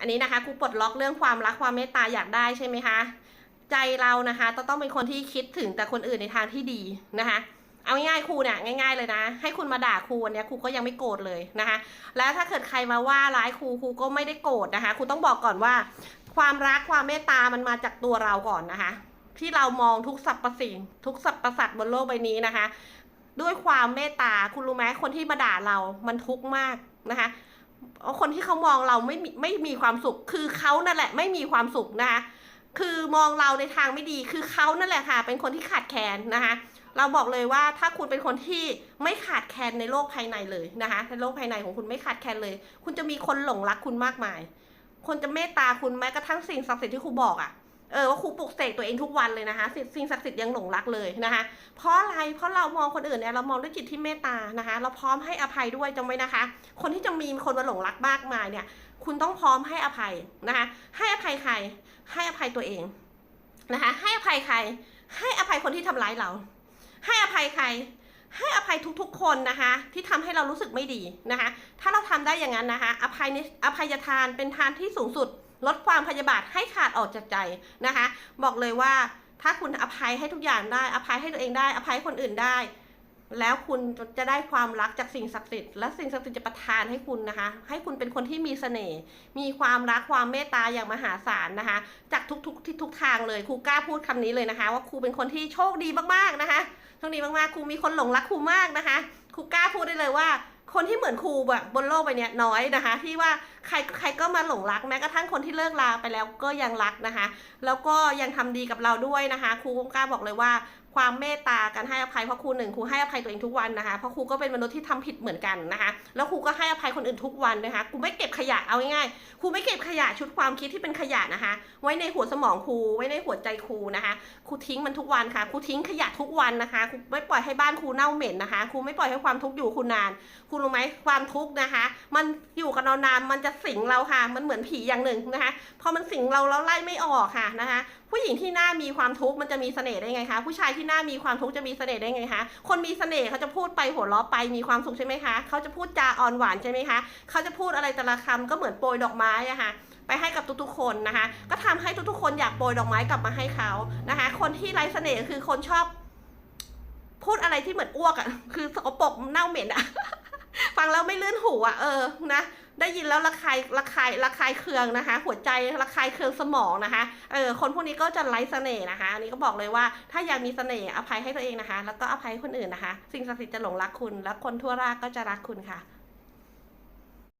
อันนี้นะคะครูปลดล็อกเรื่องความรักความเมตตาอยากได้ใช่ไหมคะ ใจเรานะคะต้องเป็นคนที่คิดถึงแต่คนอื่นในทางที่ดีนะคะ เอาง่ายๆครูเนี่ยง่าย ๆเลยนะ ให้คุณมาด่าครูวันนี้ครูก็ยังไม่โกรธเลยนะคะ แล้วถ้าเกิดใครมาว่าร้ายครูครูก็ไม่ได้โกรธนะคะครูต้องบอกก่อนว่า ความรักความเมตตามันมาจากตัวเราก่อนนะคะ ที่เรามองทุกสรรพสิ่ง ทุกสรรพสัตว์บนโลกใบนี้นะคะ ด้วยความเมตตาคุณรู้ไหมคนที่มาด่าเรามันทุกข์มากนะคะ เอาคนที่เขามองเราไม่มีไม่มีความสุข คือเขานั่นแหละไม่มีความสุขนะคะคือมองเราในทางไม่ดี คือเขานั่นแหละค่ะ เป็นคนที่ขาดแคลนนะคะ เราบอกเลยว่าถ้าคุณเป็นคนที่ไม่ขาดแคลนในโลกภายในเลยนะคะ ในโลกภายในของคุณไม่ขาดแคลนเลย คุณจะมีคนหลงรักคุณมากมาย คนจะเมตตาคุณแม้กระทั่งสิ่งศักดิ์สิทธิ์ที่ครูบอกอะ่ะ เออว่าครูปลุกเสกตัวเองทุกวันเลยนะคะสิ่งศักดิ์สิทธิ์ยังหลงรักเลยนะคะ เพราะอะไรเพราะเรามองคนอื่นเนี่ยเรามองด้วยจิตที่เมตตานะคะ เราพร้อมให้อภัยด้วยจำไว้นะคะ คนที่จะมีคนมาหลงรักมากมายเนี่ย คุณต้องพร้อมให้อภัยนะคะ ให้อภัยใคร ให้อภัยตัวเองนะคะ ให้อภัยใคร ให้อภัยคนที่ทำร้ายเรา ให้อภัยใคร ให้อภัยทุกๆ คนนะคะ ที่ทำให้เรารู้สึกไม่ดีนะคะ ถ้าเราทำได้อย่างนั้นนะคะ อภัยในอภัยทานเป็นทานที่สูงสุด ลดความพยาบาทให้ขาดออกจากใจนะคะ บอกเลยว่าถ้าคุณอภัยให้ทุกอย่างได้ อภัยให้ตัวเองได้ อภัยคนอื่นได้ แล้วคุณจะได้ความรักจากสิ่งศักดิ์สิทธิ์และสิ่งศักดิ์สิทธิ์จะประทานให้คุณนะคะ ให้คุณเป็นคนที่มีเสน่ห์มีความรักความเมตตาอย่างมหาศาลนะคะ จากทุกๆที่ทุกทางเลยครูกล้าพูดคำนี้เลยนะคะ ว่าครูเป็นคนที่โชคดีมากๆนะคะโชคดีมากๆครูมีคนหลงรักครูมากนะคะครูกล้าพูดได้เลยว่า คนที่เหมือนครูแบบบนโลกใบนี้น้อยนะคะ ที่ว่า ใครใครก็มาหลงรักแม้กระทั่งคนที่เลิกลาไปแล้วก็ยังรักนะคะ แล้วก็ยังทำดีกับเราด้วยนะคะ ครูกล้าบอกเลยว่าความเมตตาการให้อภัยเพราะครูหนึ่งครูให้อภัยตัวเองทุกวันนะคะเพราะครูก็เป็นมนุษย์ที่ทำผิดเหมือนกันนะคะแล้วครูก็ให้อภัยคนอื่นทุกวันนะคะครูไม่เก็บขยะเอาง่ายๆครูไม่เก็บขยะชุดความคิดที่เป็นขยะนะคะ ไว้ในหัวสมองครูไว้ในหัวใจครูนะคะครูทิ้งมันทุกวันค่ะครูทิ้งขยะทุกวันนะคะครูไม่ปล่อยให้บ้านครูเน่าเหม็นนะคะครูไม่ปล่อยให้ความทุกข์อยู่ครูนานคุณรู้ไหมความทุกข์นะคะ มันอยู่กับเรานานมันจะสิงเราค่ะ มันเหมือนผีอย่างหนึ่งนะคะพอมันสิงเราเราไล่ไม่ออกค่ะนะคะ ผู้หญิงที่หน้ามีความทุกข์มันจะมีเสน่ห์ได้ไงคะผู้ชายที่หน้ามีความทุกข์จะมีเสน่ห์ได้ไงคะ คนมีเสน่ห์เขาจะพูดไปหัวเราะไปมีความสุขใช่ไหมคะ เขาจะพูดจาอ่อนหวานใช่ไหมคะ เขาจะพูดอะไรแต่ละคำก็เหมือนโปรยดอกไม้อะค่ะไปให้กับทุกๆคนนะคะ ก็ทำให้ทุกๆ คนอยากโปรยดอกไม้กลับมาให้เขานะคะ คนที่ไร้เสน่ห์คือคนชอบ พูดอะไรที่เหมือนอ้วกอะคือสกปรกเน่าเหม็นอะฟังแล้วไม่ลื่นหูอะ เออ นะ ได้ยินแล้วระคายระคายระคายเคืองนะคะ หัวใจระคายเคืองสมองนะคะเออคนพวกนี้ก็จะไร้เสน่ห์นะคะอันนี้ก็บอกเลยว่าถ้าอยากมีเสน่ห์อภัยให้ตัวเองนะคะ แล้วก็อภัยคนอื่นนะคะ สิ่งศักดิ์สิทธิ์จะหลงรักคุณ และคนทั่วราก็จะรักคุณค่ะ